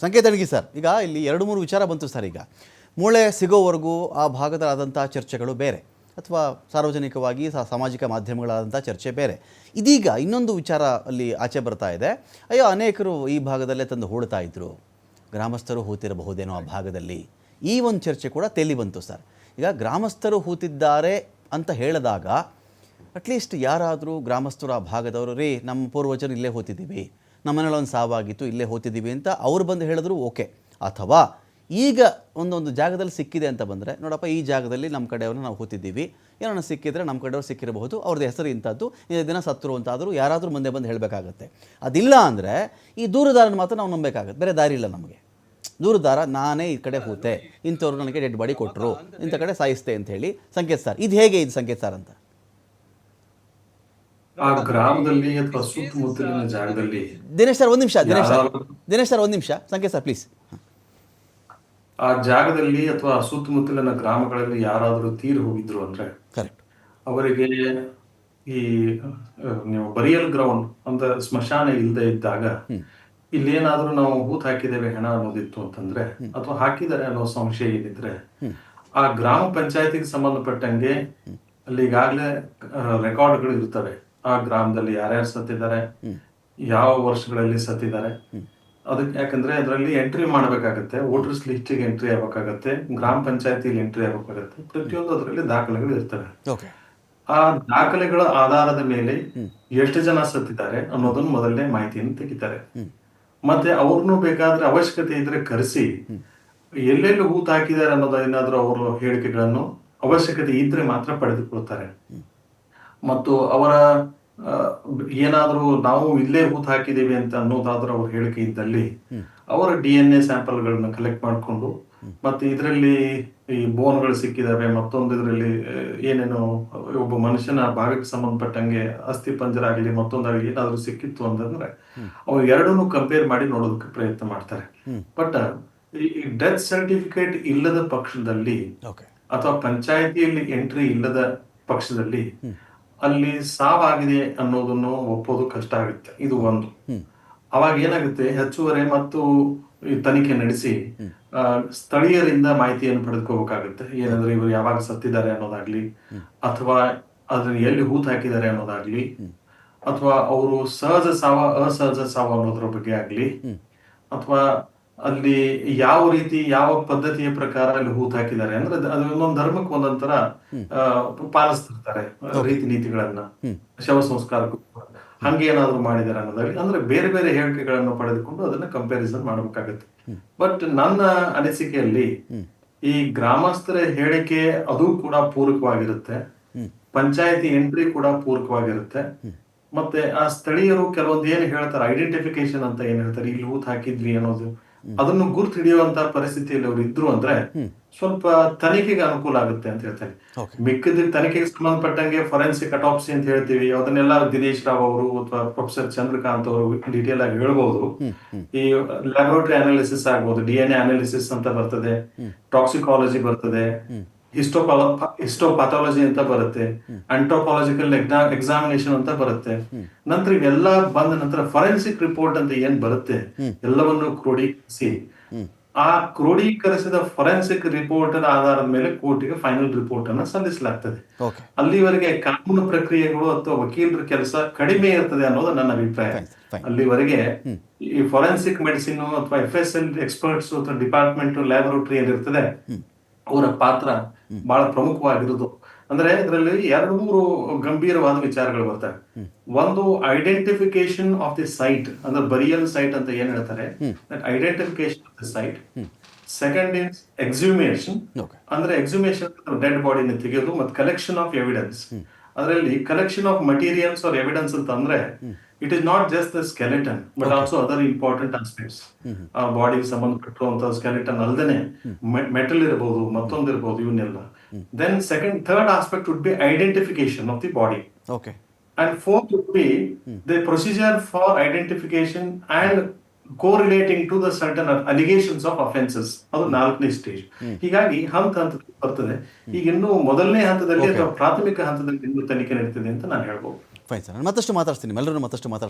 ಸಂಕೇತ ಅಡಿಗೆ ಸರ್. ಈಗ ಇಲ್ಲಿ ಎರಡು ಮೂರು ವಿಚಾರ ಬಂತು ಸರ್ ಈಗ. ಮೂಳೆ ಸಿಗೋವರೆಗೂ ಆ ಭಾಗದಲ್ಲಾದಂಥ ಚರ್ಚೆಗಳು ಬೇರೆ. ಅಥವಾ ಸಾರ್ವಜನಿಕವಾಗಿ ಸಾಮಾಜಿಕ ಮಾಧ್ಯಮಗಳಾದಂಥ ಚರ್ಚೆ ಬೇರೆ. ಇದೀಗ ಇನ್ನೊಂದು ವಿಚಾರ ಅಲ್ಲಿ ಆಚೆ ಬರ್ತಾ ಇದೆ. ಅಯ್ಯೋ, ಅನೇಕರು ಈ ಭಾಗದಲ್ಲೇ ತಂದು ಹೂಳ್ತಾ ಇದ್ದರು ಗ್ರಾಮಸ್ಥರು ಹೂತಿರಬಹುದೇನೋ ಆ ಭಾಗದಲ್ಲಿ. ಈ ಒಂದು ಚರ್ಚೆ ಕೂಡ ತೇಲಿ ಬಂತು ಸರ್. ಈಗ ಗ್ರಾಮಸ್ಥರು ಹೂತಿದ್ದಾರೆ ಅಂತ ಹೇಳಿದಾಗ, ಅಟ್ಲೀಸ್ಟ್ ಯಾರಾದರೂ ಗ್ರಾಮಸ್ಥರು ಆ ಭಾಗದವರು, ರೀ, ನಮ್ಮ ಪೂರ್ವಜರು ಇಲ್ಲೇ ಹೋತಿದ್ದೀವಿ. ನಮ್ಮನೇಲಿ ಒಂದು ಸಾವಾಗಿತ್ತು, ಇಲ್ಲೇ ಹೋತಿದ್ದೀವಿ ಅಂತ ಅವ್ರು ಬಂದು ಹೇಳಿದ್ರು ಓಕೆ. ಅಥವಾ ಈಗ ಒಂದೊಂದು ಜಾಗದಲ್ಲಿ ಸಿಕ್ಕಿದೆ ಅಂತ ಬಂದರೆ, ನೋಡಪ್ಪ, ಈ ಜಾಗದಲ್ಲಿ ನಮ್ಮ ಕಡೆಯವ್ರನ್ನ ನಾವು ಹೋತಿದ್ದೀವಿ ಏನೋ ಸಿಕ್ಕಿದ್ರೆ ನಮ್ಮ ಕಡೆಯವ್ರು ಸಿಕ್ಕಿರಬಹುದು, ಅವ್ರದ್ದು ಹೆಸರು ಇಂಥದ್ದು ದಿನ ಸತ್ರು ಅಂತಾದರೂ ಯಾರಾದರೂ ಮುಂದೆ ಬಂದು ಹೇಳಬೇಕಾಗತ್ತೆ. ಅದಿಲ್ಲ ಅಂದರೆ ಈ ದೂರದಾರನ ಮಾತ್ರ ನಾವು ನಂಬಬೇಕಾಗತ್ತೆ, ಬೇರೆ ದಾರಿ ಇಲ್ಲ ನಮಗೆ. ದೂರದಾರ, ನಾನೇ ಈ ಕಡೆ ಹೋತೆ, ಇಂಥವ್ರು ನನಗೆ ಡೆಡ್ ಬಾಡಿ ಕೊಟ್ಟರು ಇಂಥ ಕಡೆ ಸಾಯಿಸ್ತೆ ಅಂತ ಹೇಳಿ ಸಂಕೇತ್ ಸರ್. ಇದು ಹೇಗೆ ಇದು ಸಂಕೇತ್ ಸರ್ ಅಂತ? ಆ ಗ್ರಾಮದಲ್ಲಿ ಅಥವಾ ಸುತ್ತಮುತ್ತಲಿನ ಜಾಗದಲ್ಲಿ? ದಿನೇಶ್ ಸರ್ ಒಂದು ನಿಮಿಷ ದಿನೇಶ್ ಸರ್. ದಿನೇಶ್ ಸರ್ ಒಂದು ನಿಮಿಷ. ಸಂಕೇತ್ ಸರ್ ಪ್ಲೀಸ್ ಆ ಜಾಗದಲ್ಲಿ ಅಥವಾ ಸುತ್ತಮುತ್ತಲಿನ ಗ್ರಾಮಗಳಲ್ಲಿ ಯಾರಾದರೂ ತೀರಿ ಹೋಗಿದ್ರು ಅಂದ್ರೆ? ಕರೆಕ್ಟ್ ಅವರಿಗೆ ಈ ನೀವು ಬರಿಯಲ್ ಗ್ರೌಂಡ್ ಅಂತ ಸ್ಮಶಾನ ಇಲ್ಲದೆ ಇದ್ದಾಗ ಇಲ್ಲೇನಾದ್ರೂ ನಾವು ಹೂತ್ ಹಾಕಿದ್ದೇವೆ ಹೆಣ ಅನ್ನೋದಿತ್ತು ಅಂತಂದ್ರೆ ಅಥವಾ ಹಾಕಿದ್ದಾರೆ ಅನ್ನೋ ಸಂಶಯ ಏನಿದ್ರೆ ಆ ಗ್ರಾಮ ಪಂಚಾಯತಿಗೆ ಸಂಬಂಧಪಟ್ಟಂಗೆ ಅಲ್ಲಿ ಈಗಾಗಲೇ ರೆಕಾರ್ಡ್ಗಳು ಇರ್ತವೆ. ಆ ಗ್ರಾಮದಲ್ಲಿ ಯಾರ್ಯಾರು ಸತ್ತಿದ್ದಾರೆ ಯಾವ ವರ್ಷಗಳಲ್ಲಿ ಸತ್ತಿದ್ದಾರೆ ಅದಕ್ಕೆ ಯಾಕಂದ್ರೆ ಅದರಲ್ಲಿ ಎಂಟ್ರಿ ಮಾಡಬೇಕಾಗತ್ತೆ ವೋಟರ್ಸ್ ಲಿಸ್ಟಿಗೆ ಎಂಟ್ರಿ ಆಗ್ಬೇಕಾಗತ್ತೆ ಗ್ರಾಮ ಪಂಚಾಯತಿಲಿ ಎಂಟ್ರಿ ಆಗ್ಬೇಕಾಗತ್ತೆ ಪ್ರತಿಯೊಂದು ಅದರಲ್ಲಿ ದಾಖಲೆಗಳು ಇರ್ತವೆ. ಆ ದಾಖಲೆಗಳ ಆಧಾರದ ಮೇಲೆ ಎಷ್ಟು ಜನ ಸತ್ತಿದ್ದಾರೆ ಅನ್ನೋದನ್ನ ಮೊದಲನೇ ಮಾಹಿತಿಯನ್ನು ತೆಗಿತಾರೆ. ಮತ್ತೆ ಅವ್ರನ್ನು ಬೇಕಾದ್ರೆ ಅವಶ್ಯಕತೆ ಇದ್ರೆ ಕರೆಸಿ ಎಲ್ಲೆಲ್ಲಿ ಹೂತ್ ಹಾಕಿದ್ದಾರೆ ಅನ್ನೋದು ಏನಾದ್ರೂ ಅವರು ಹೇಳಿಕೆಗಳನ್ನು ಅವಶ್ಯಕತೆ ಇದ್ರೆ ಮಾತ್ರ ಪಡೆದುಕೊಳ್ತಾರೆ. ಮತ್ತು ಅವರ ಏನಾದ್ರೂ ನಾವು ಇಲ್ಲೇ ಹೂತ್ ಹಾಕಿದ್ದೀವಿ ಅಂತ ಅನ್ನೋದಾದ್ರೂ ಅವ್ರ ಹೇಳಿಕೆ ಇದ್ದಲ್ಲಿ ಅವರ ಡಿ ಎನ್ ಎ ಸ್ಯಾಂಪಲ್ಗಳನ್ನ ಕಲೆಕ್ಟ್ ಮಾಡಿಕೊಂಡು ಮತ್ತೆ ಇದರಲ್ಲಿ ಈ ಬೋನ್ಗಳು ಸಿಕ್ಕಿದಾವೆ ಮತ್ತೊಂದು ಇದರಲ್ಲಿ ಏನೇನು ಒಬ್ಬ ಮನುಷ್ಯನ ಭಾಗಕ್ಕೆ ಸಂಬಂಧಪಟ್ಟಂಗೆ ಅಸ್ಥಿ ಪಂಜರ ಆಗಲಿ ಮತ್ತೊಂದಾಗಲಿ ಏನಾದರೂ ಸಿಕ್ಕಿತ್ತು ಅಂತಂದ್ರೆ ಅವ್ರು ಎರಡನ್ನೂ ಕಂಪೇರ್ ಮಾಡಿ ನೋಡೋದಕ್ಕೆ ಪ್ರಯತ್ನ ಮಾಡ್ತಾರೆ. ಬಟ್ ಈ ಡೆತ್ ಸರ್ಟಿಫಿಕೇಟ್ ಇಲ್ಲದ ಪಕ್ಷದಲ್ಲಿ ಅಥವಾ ಪಂಚಾಯತಿಯಲ್ಲಿ ಎಂಟ್ರಿ ಇಲ್ಲದ ಪಕ್ಷದಲ್ಲಿ ಅಲ್ಲಿ ಸಾವಾಗಿದೆ ಅನ್ನೋದನ್ನು ಒಪ್ಪೋದು ಕಷ್ಟ ಆಗುತ್ತೆ. ಇದು ಒಂದು. ಅವಾಗ ಏನಾಗುತ್ತೆ? ಹೆಚ್ಚುವರಿ ಮತ್ತು ತನಿಖೆ ನಡೆಸಿ ಸ್ಥಳೀಯರಿಂದ ಮಾಹಿತಿಯನ್ನು ಪಡೆದುಕೋಬೇಕಾಗುತ್ತೆ. ಏನಂದ್ರೆ ಇವರು ಯಾವಾಗ ಸತ್ತಿದ್ದಾರೆ ಅನ್ನೋದಾಗ್ಲಿ ಅಥವಾ ಅದನ್ನ ಎಲ್ಲಿ ಹೂತ್ ಹಾಕಿದ್ದಾರೆ ಅನ್ನೋದಾಗ್ಲಿ ಅಥವಾ ಅವರು ಸಹಜ ಸಾವ ಅಸಹಜ ಸಾವ ಅನ್ನೋದ್ರ ಬಗ್ಗೆ ಆಗ್ಲಿ ಅಥವಾ ಅಲ್ಲಿ ಯಾವ ರೀತಿ ಯಾವ ಪದ್ಧತಿಯ ಪ್ರಕಾರ ಅಲ್ಲಿ ಹೂತ್ ಹಾಕಿದ್ದಾರೆ ಅಂದ್ರೆ ಅದು- ಒಂದೊಂದು ಧರ್ಮಕ್ಕೆ ಒಂದೊಂದರ ಆ, ಪಾಲಿಸ್ತಿರ್ತಾರೆ ರೀತಿ ನೀತಿಗಳನ್ನ. ಶವ ಸಂಸ್ಕಾರಕ್ಕೂ. ಹಂಗೆ ಏನಾದ್ರು ಮಾಡಿದಾರೆ ಅನ್ನೋದಾಗ್ಲಿ ಅಂದ್ರೆ ಬೇರೆ ಬೇರೆ ಹೇಳಿಕೆಗಳನ್ನು ಪಡೆದುಕೊಂಡು ಅದನ್ನ ಕಂಪ್ಯಾರಿಸನ್ ಮಾಡಬೇಕಾಗತ್ತೆ. ಬಟ್ ನನ್ನ ಅನಿಸಿಕೆಯಲ್ಲಿ ಈ ಗ್ರಾಮಸ್ಥರ ಹೇಳಿಕೆ ಅದು ಕೂಡ ಪೂರಕವಾಗಿರುತ್ತೆ. ಪಂಚಾಯತಿ ಎಂಟ್ರಿ ಕೂಡ ಪೂರಕವಾಗಿರುತ್ತೆ. ಮತ್ತೆ ಆ ಸ್ಥಳೀಯರು ಕೆಲವೊಂದು ಏನ್ ಹೇಳ್ತಾರೆ ಐಡೆಂಟಿಫಿಕೇಶನ್ ಅಂತ ಏನ್ ಹೇಳ್ತಾರೆ ಇಲ್ಲಿ ಹೂತ್ ಹಾಕಿದ್ವಿ ಅನ್ನೋದು. ಅದನ್ನು ಗುರುತು ಹಿಡಿಯುವಂತ ಪರಿಸ್ಥಿತಿಯಲ್ಲಿ ಅವ್ರು ಇದ್ರು ಅಂದ್ರೆ ಸ್ವಲ್ಪ ತನಿಖೆಗೆ ಅನುಕೂಲ ಆಗುತ್ತೆ ಅಂತ ಹೇಳ್ತಾರೆ. ಮಿಕ್ಕದ ತನಿಖೆಗೆ ಸಂಬಂಧಪಟ್ಟಂಗೆ ಫೊರೆನ್ಸಿಕ್ ಅಟಾಪ್ಸಿ ಅಂತ ಹೇಳ್ತೀವಿ. ಅದನ್ನೆಲ್ಲ ದಿನೇಶ್ ರಾವ್ ಅವರು ಅಥವಾ ಪ್ರೊಫೆಸರ್ ಚಂದ್ರಕಾಂತ್ ಅವರು ಡೀಟೇಲ್ ಆಗಿ ಹೇಳ್ಬಹುದು ಈ ಲ್ಯಾಬೋರೇಟರಿ ಅನಾಲಿಸಿಸ್ ಆಗ್ಬಹುದು ಡಿ ಎನ್ ಎ ಅನಾಲಿಸಿಸ್ ಅಂತ ಬರ್ತದೆ. ಟಾಕ್ಸಿಕಾಲಜಿ ಬರ್ತದೆ. ಹಿಸ್ಟೋಪಾಲ ಹಿಸ್ಟೋಪಾಥಾಲಜಿ ಅಂತ ಬರುತ್ತೆ ಅಂಟ್ರೋಪಾಲಜಿಕಲ್ ಎಕ್ಸಾಮಿನೇಷನ್ ಅಂತ ಬರುತ್ತೆ. ನಂತರ ಇವೆಲ್ಲ ಬಂದ ನಂತರ ಫೊರೆನ್ಸಿಕ್ ರಿಪೋರ್ಟ್ ಅಂತ ಏನ್ ಬರುತ್ತೆ ಎಲ್ಲವನ್ನು ಕ್ರೋಢೀಕರಿಸಿ ಆ ಕ್ರೋಢೀಕರಿಸಿದ ಫೊರೆನ್ಸಿಕ್ ರಿಪೋರ್ಟ್ ಆಧಾರದ ಮೇಲೆ ಕೋರ್ಟಿಗೆ ಫೈನಲ್ ರಿಪೋರ್ಟ್ ಅನ್ನ ಸಲ್ಲಿಸಲಾಗ್ತದೆ. ಅಲ್ಲಿವರೆಗೆ ಕಾನೂನು ಪ್ರಕ್ರಿಯೆಗಳು ಅಥವಾ ವಕೀಲರ ಕೆಲಸ ಕಡಿಮೆ ಇರ್ತದೆ ಅನ್ನೋದು ನನ್ನ ಅಭಿಪ್ರಾಯ. ಅಲ್ಲಿವರೆಗೆ ಈ ಫೊರೆನ್ಸಿಕ್ ಮೆಡಿಸಿನ್ ಅಥವಾ ಎಫ್ ಎಸ್ ಎಲ್ ಎಕ್ಸ್ಪರ್ಟ್ಸ್ ಅಥವಾ ಡಿಪಾರ್ಟ್ಮೆಂಟ್ ಲ್ಯಾಬೊರೇಟರಿ ಏನಿರ್ತದೆ ಅವರ ಪಾತ್ರ ಬಹಳ ಪ್ರಮುಖವಾಗಿರುವುದು. ಅಂದ್ರೆ ಇದರಲ್ಲಿ ಎರಡು ಮೂರು ಗಂಭೀರವಾದ ವಿಚಾರಗಳು ಬರ್ತವೆ. ಒಂದು ಐಡೆಂಟಿಫಿಕೇಶನ್ ಆಫ್ ದಿ ಸೈಟ್ ಅಂದ್ರೆ ಬರಿಯಲ್ ಸೈಟ್ ಅಂತ ಏನ್ ಹೇಳ್ತಾರೆ? Identification of the site second is exhumation ಅಂದ್ರೆ ಎಕ್ಸುಮೇಷನ್ ಡೆಡ್ ಬಾಡಿನ ತೆಗೆಯೋದು ಮತ್ತೆ ಕಲೆಕ್ಷನ್ ಆಫ್ ಎವಿಡೆನ್ಸ್ ಅದರಲ್ಲಿ collection of materials or evidence ಅಂತ ಅಂದ್ರೆ it is not just the skeleton but also other important aspects ಆ ಬಾಡಿಗೆ ಸಂಬಂಧಪಟ್ಟಿರುವಂತಹ ಸ್ಕೆಲೆಟನ್ ಅಲ್ಲದೆ ಮೆಟಲ್ ಇರಬಹುದು ಮತ್ತೊಂದು ಇರಬಹುದು ಇವನ್ನೆಲ್ಲ. Then second third aspect would be identification of the body okay and four be the procedure for identification and correlating to the certain allegations of offences ಅದು ನಾಲ್ಕನೇ stage ಹೀಗಾಗಿ ಹಂತ ಹಂತ ಬರ್ತದೆ. ಈಗ ಇನ್ನು ಮೊದಲನೇ ಹಂತದಲ್ಲಿ ಅಥವಾ ಪ್ರಾಥಮಿಕ ಹಂತದಲ್ಲಿ ಇನ್ನು ತನಿಖೆ ನಡೀತದೆ ಅಂತ ನಾನು ಹೇಳ್ಬೋದು. ಫೈನ್ ಸರ್ ನಾನು ಮತ್ತಷ್ಟು ಮಾತಾಡ್ತೀನಿ. ಎಲ್ಲರೂ ಮತ್ತಷ್ಟು ಮಾತಾಡ್ತೀನಿ